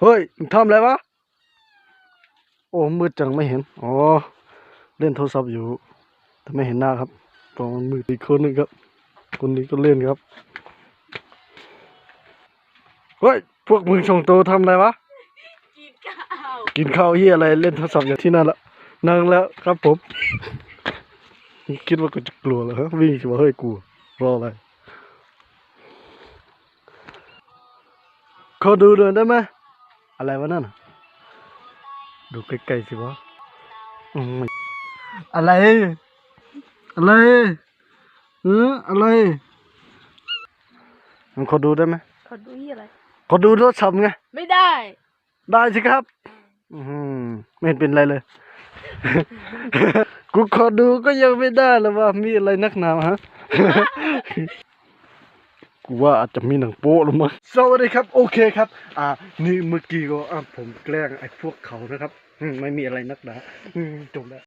เฮ้ยมึงทำอะไรวะ โอ้ มืดจังไม่เห็น อ๋อ เล่นโทรศัพท์อยู่แต่ไม่เห็นหน้าครับตอนมืดอีกคนหนึงครับ คนนี้ก็เล่นครับ เฮ้ย พวกมึงชงโตทำอะไรวะ กินข้าว กินข้าวเฮียอะไร เล่นโทรศัพท์อย่างที่นั่นละนั่งแล้วครับผม คิดว่ากูจะกลัวเหรอฮะวิ่งสิว่าเฮ้ยกลัวรออะไรขอดูหน่อยได้ไหม อะไรวะนั่นน่ะดูใกล้ๆสิวะอืมไม่อะไร อะไรเอออะไรมันขอดูได้ไหมขอดูที่อะไร ขอดูโทรศัพท์ไง ไม่ได้ ได้สิครับ อืมไม่เห็นเป็นไรเลย กูขอดูก็ยังไม่ได้เลยว่ามีอะไรนักหนาวะฮะ กูว่าอาจจะมีหนังโป๊ะหรือมั้งสวัสดีครับโอเคครับ อ่า นี่เมื่อกี้ก็อะผมแกล้งไอ้พวกเขานะครับอืมไม่มีอะไรนักหนาอืมจบแล้ว